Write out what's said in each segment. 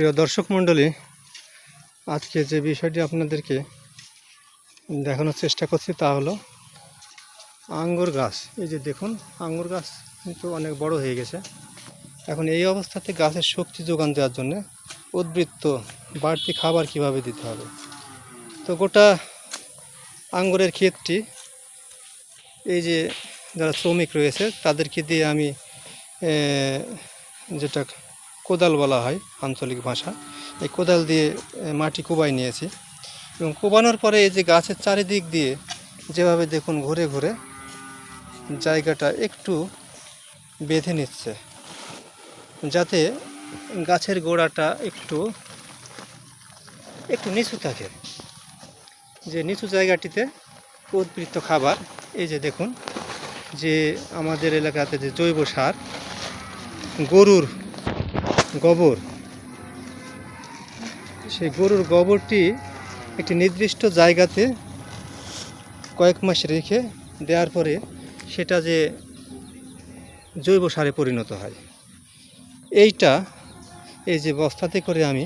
প্রিয় দর্শক মণ্ডলী, আজকে যে বিষয়টি আপনাদেরকে দেখানোর চেষ্টা করছি তা হলো আঙ্গুর গাছ। এই যে দেখুন, আঙ্গুর গাছ কিন্তু অনেক বড় হয়ে গেছে। এখন এই অবস্থাতে গাছের শক্তি যোগান দেওয়ার জন্য উদ্বৃত্ত বাড়তি খাবার কীভাবে দিতে হবে? তো গোটা আঙ্গুরের ক্ষেতটি, এই যে যারা শ্রমিক রয়েছে, তাদেরকে দিয়ে আমি যেটা কোদাল বলা হয় আঞ্চলিক ভাষা। এই কোদাল দিয়ে মাটি কোবাই নিয়েছি। এবং কোবানোর পরে এই যে গাছের চারিদিক দিয়ে যেভাবে দেখুন ঘুরে ঘুরে জায়গাটা একটু বেঁধে নিচ্ছে, যাতে গাছের গোড়াটা একটু একটু নিচু থাকে। যে নিচু জায়গাটিতে উদ্বৃত্ত খাবার, এই যে দেখুন যে আমাদের এলাকাতে যে জৈব সার, গরুর গোবর। সেই গরুর গোবরটি একটি নির্দিষ্ট জায়গাতে কয়েক মাস রেখে দেওয়ার পরে সেটা যে জৈব সারে পরিণত হয়। এইটা এই যে বস্তাতে করে আমি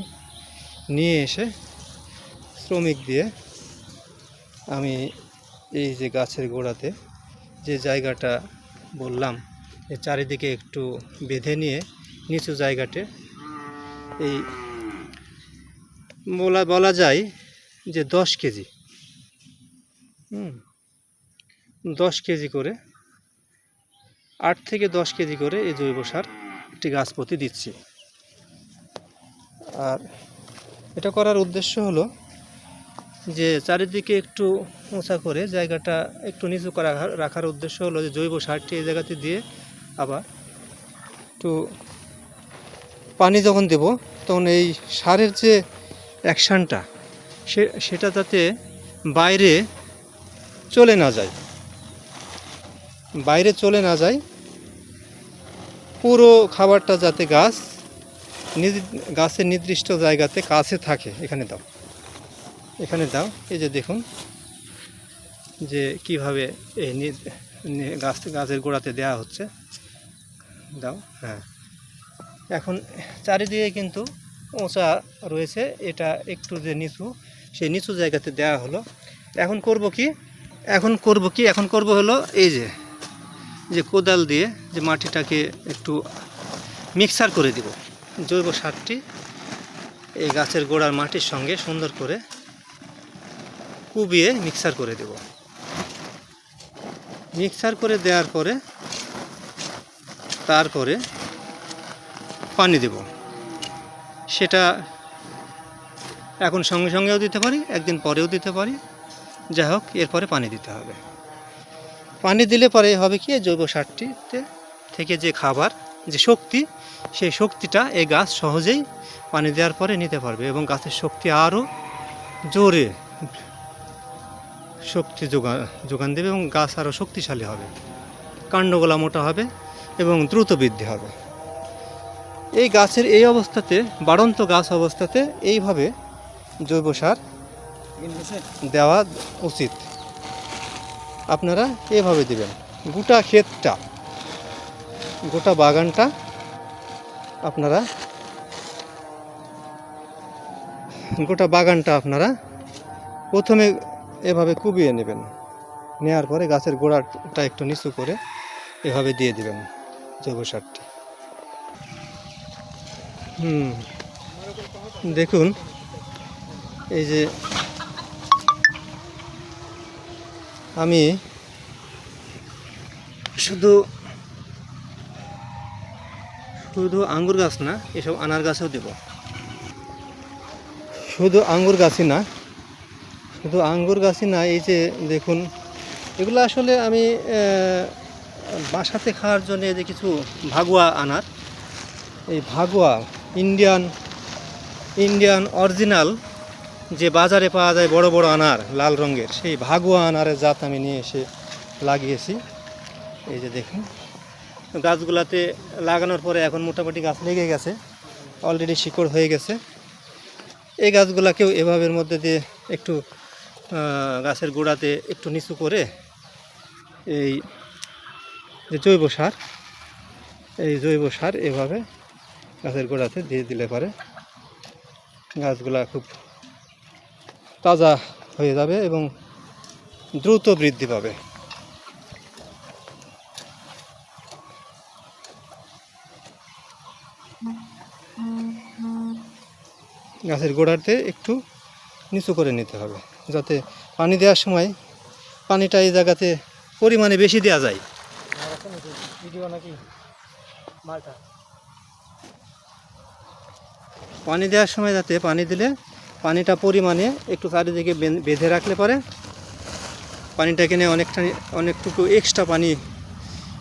নিয়ে এসে শ্রমিক দিয়ে আমি এই যে গাছের গোড়াতে যে জায়গাটা বললাম, এর চারিদিকে একটু বেঁধে নিয়ে নিচু জায়গাতে। এই বলা বলা যায় যে দশ কেজি। হুম, দশ কেজি করে, আট থেকে দশ কেজি করে এই জৈব সার একটি গাছ প্রতি দিচ্ছি। আর এটা করার উদ্দেশ্য হলো যে চারিদিকে একটু উঁচা করে জায়গাটা একটু নিচু করা রাখার উদ্দেশ্য হলো যে জৈব সারটি এই জায়গাতে দিয়ে আবার একটু পানি যখন দেব, তখন এই সারের যে অ্যাকশানটা, সে, সেটা যাতে বাইরে চলে না যায়। বাইরে চলে না যায়, পুরো খাবারটা যাতে গাছ গাছের নির্দিষ্ট জায়গাতে কাছে থাকে। এখানে দাও। এখানে দাও। এই যে দেখুন যে কীভাবে এই গাছ, গাছের গোড়াতে দেওয়া হচ্ছে। দাও। হ্যাঁ। এখন চারিদিকে কিন্তু উঁচা রয়েছে, এটা একটু যে নিচু, সেই নিচু জায়গাতে দেওয়া হলো। এখন করব কি? এখন করব কি? এখন করব হলো এই যে যে কোদাল দিয়ে যে মাটিটাকে একটু মিক্সার করে দিব। জৈব সারটি এই গাছের গোড়ার মাটির সঙ্গে সুন্দর করে কুবিয়ে মিক্সার করে দেব। মিক্সার করে দেওয়ার পরে, তারপরে পানি দেব। সেটা এখন সঙ্গে সঙ্গেও দিতে পারি, একদিন পরেও দিতে পারি। যাই হোক, এরপরে পানি দিতে হবে। পানি দিলে পরে হবে কি, জৈব সারটিতে থেকে যে খাবার, যে শক্তি, সেই শক্তিটা এই গাছ সহজেই পানি দেওয়ার পরে নিতে পারবে এবং গাছের শক্তি আরও জোরে শক্তি যোগান যোগান দেবে এবং গাছ আরও শক্তিশালী হবে। কাণ্ডগোলা মোটা হবে এবং দ্রুত বৃদ্ধি হবে। এই গাছের এই অবস্থাতে, বাড়ন্ত গাছ অবস্থাতে এইভাবে জৈব সার দেওয়া উচিত। আপনারা এভাবে দিবেন। গোটা ক্ষেতটা, গোটা বাগানটা আপনারা, গোটা বাগানটা আপনারা প্রথমে এভাবে কুবিয়ে নেবেন। নেওয়ার পরে গাছের গোড়াটা একটু নিচু করে এভাবে দিয়ে দেবেন জৈব সারটি। হুম। দেখুন, এই যে আমি শুধু শুধু আঙ্গুর গাছ না, এসব আনার গাছেও দেব। শুধু আঙ্গুর গাছই না, শুধু আঙ্গুর গাছই না, এই যে দেখুন, এগুলো আসলে আমি বাসাতে খাওয়ার জন্য যে কিছু ভাগুয়া আনার, এই ভাগুয়া ইন্ডিয়ান ইন্ডিয়ান অরিজিনাল যে বাজারে পাওয়া যায় বড় বড় আনার, লাল রঙের, সেই ভাগুয়া আনারের জাত আমি নিয়ে এসে লাগিয়েছি। এই যে দেখুন, গাছগুলাতে লাগানোর পরে এখন মোটামুটি গাছ লেগে গেছে অলরেডি শিকড় হয়ে গেছে। এই গাছগুলাকেও এভাবের মধ্যে দিয়ে একটু গাছের গোড়াতে একটু নিচু করে এই যে জৈব সার, এই জৈব সার এভাবে গাছের গোড়াতে দিয়ে দিলে পরে গাছগুলা খুব তাজা হয়ে যাবে এবং দ্রুত বৃদ্ধি পাবে। গাছের গোড়াতে একটু নিচু করে নিতে হবে, যাতে পানি দেওয়ার সময় পানিটা এই জায়গাতে পরিমাণে বেশি দেওয়া যায়। ভিডিও নাকি মালটা? পানি দেওয়ার সময় যাতে পানি দিলে পানিটা পরিমাণে একটু চারিদিকে বেঁধে রাখলে পরে পানিটা কিনে অনেকটা অনেকটুকু এক্সট্রা পানি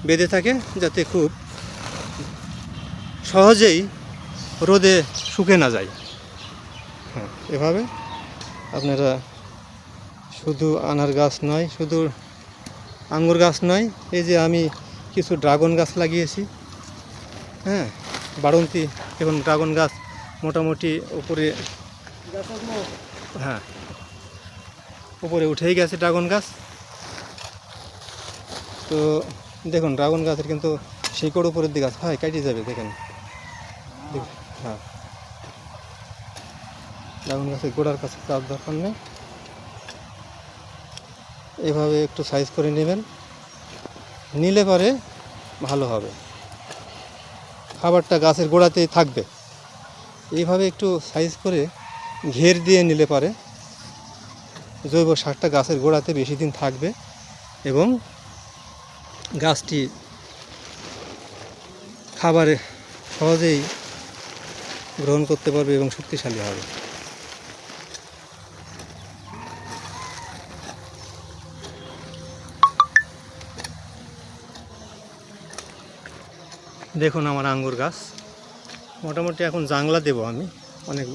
বেঁধে থাকে যাতে খুব সহজেই রোদে শুকে না যায়। হ্যাঁ এভাবে আপনারা শুধু আনার গাছ নয়, শুধু আঙ্গুর গাছ নয়, এই যে আমি কিছু ড্রাগন গাছ লাগিয়েছি হ্যাঁ বাড়ন্তি এবং ড্রাগন গাছ মোটামুটি উপরে হ্যাঁ উপরে উঠেই গেছে ড্রাগন গাছ। তো দেখুন, ড্রাগন গাছের কিন্তু শিকড় উপরের দিকে আছে। হয় কাটিয়ে যাবে দেখেন। দেখ- হ্যাঁ। ড্রাগন গাছের গোড়ার কাছে চাপ দরকার নেই। এভাবে একটু সাইজ করে নেবেন। নিলে পরে ভালো হবে। খাবারটা গাছের গোড়াতেই থাকবে। এইভাবে একটু সাইজ করে ঘের দিয়ে নিলে পারে। জৈব সারটা গাছের গোড়াতে বেশি দিন থাকবে এবং গাছটি খাবারে সহজেই গ্রহণ করতে পারবে এবং শক্তিশালী হবে। দেখুন আমার আঙ্গুর গাছ। মোটামুটি এখন জাংলা দেব আমি, অনেক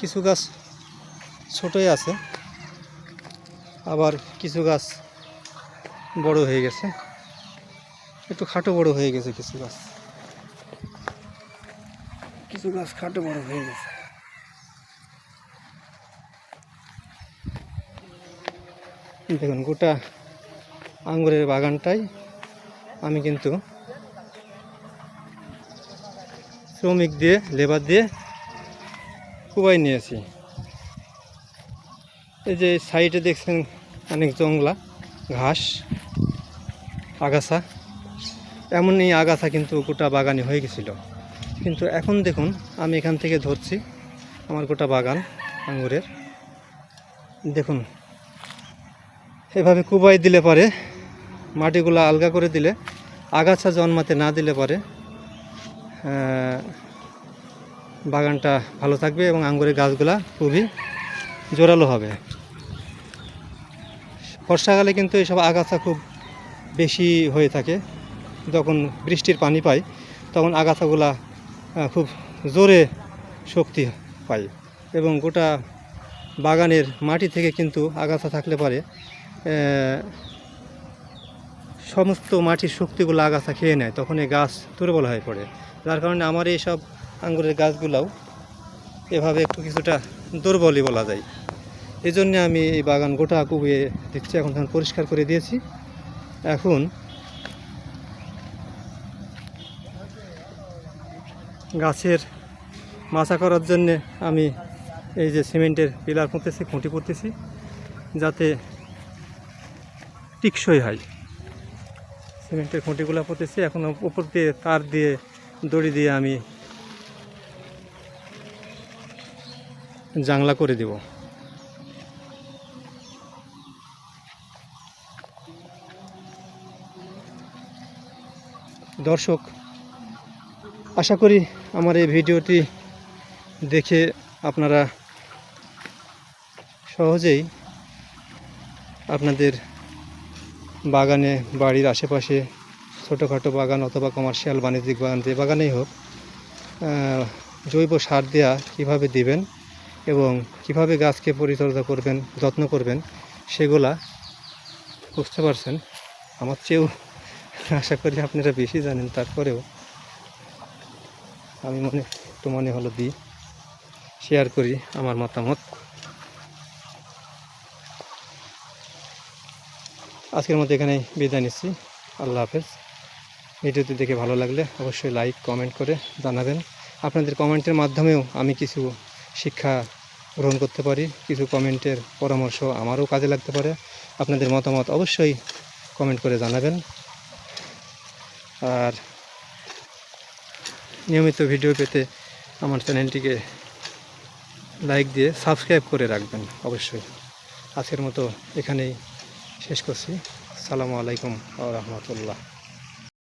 কিছু গাছ ছোটোই আছে, আবার কিছু গাছ বড় হয়ে গেছে, একটু খাটো বড় হয়ে গেছে কিছু গাছ। কিছু গাছ খাটো বড় হয়ে গেছে। দেখুন, গোটা আঙ্গুরের বাগানটাই আমি কিন্তু শ্রমিক দিয়ে লেবার দিয়ে কুবাই নিয়েছি। এই যে সাইডে দেখছেন অনেক জংলা, ঘাস, আগাছা। এমনই আগাছা কিন্তু গোটা বাগানে হয়ে গেছিল। কিন্তু এখন দেখুন, আমি এখান থেকে ধরছি আমার গোটা বাগান আঙুরের। দেখুন, এভাবে কুবাই দিলে পরে, মাটিগুলো আলগা করে দিলে, আগাছা জন্মাতে না দিলে পরে। বাগানটা ভালো থাকবে এবং আঙ্গুরের গাছগুলা খুবই জোরালো হবে। বর্ষাকালে কিন্তু এইসব আগাছা খুব বেশি হয়ে থাকে। যখন বৃষ্টির পানি পাই, তখন আগাছাগুলা খুব জোরে শক্তি পায় এবং গোটা বাগানের মাটি থেকে কিন্তু আগাছা থাকলে পরে সমস্ত মাটির শক্তিগুলো আগাছা খেয়ে নেয়, তখন এই গাছ দুর্বল হয়ে পড়ে। যার কারণে আমার এই সব আঙ্গুরের গাছগুলাও এভাবে একটু কিছুটা দুর্বলই বলা যায়। এই জন্যে আমি এই বাগান গোটা কুবিয়ে দিচ্ছি এখন পরিষ্কার করে দিয়েছি। এখন গাছের মাচা করার জন্যে আমি এই যে সিমেন্টের পিলার পুঁতেছি, খুঁটি পুঁতেছি, যাতে টিকসই হয়। সিমেন্টের খুঁটিগুলো পুঁতেছি, এখন উপর দিয়ে তার দিয়ে, দড়ি দিয়ে আমি জাংলা করে দেব। দর্শক, আশা করি আমার এই ভিডিওটি দেখে আপনারা সহজেই আপনাদের বাগানে, বাড়ির আশেপাশে ছোটোখাটো বাগান অথবা কমার্শিয়াল বাণিজ্যিক বাগান, যে বাগানেই হোক জৈব সার দেওয়া কীভাবে দিবেন এবং কীভাবে গাছকে পরিচর্যা করবেন, যত্ন করবেন, সেগুলা বুঝতে পারছেন। আমার চেয়েও আশা করি আপনারা বেশি জানেন, তারপরেও আমি মনে একটু মনে হলো দিই শেয়ার করি আমার মতামত। আজকের মতো এখানে বিদায় নিচ্ছি। আল্লাহ হাফেজ। ভিডিওটি দেখে ভালো লাগলে অবশ্যই লাইক, কমেন্ট করে জানাবেন। আপনাদের কমেন্টের মাধ্যমেও আমি কিছু শিক্ষা গ্রহণ করতে পারি, কিছু কমেন্টের পরামর্শ আমারও কাজে লাগতে পারে। আপনাদের মতামত অবশ্যই কমেন্ট করে জানাবেন। আর নিয়মিত ভিডিও পেতে আমার চ্যানেলটিকে লাইক দিয়ে সাবস্ক্রাইব করে রাখবেন অবশ্যই। আজকের মতো এখানেই শেষ করছি। সালামু আলাইকুম রহমতুল্লাহ।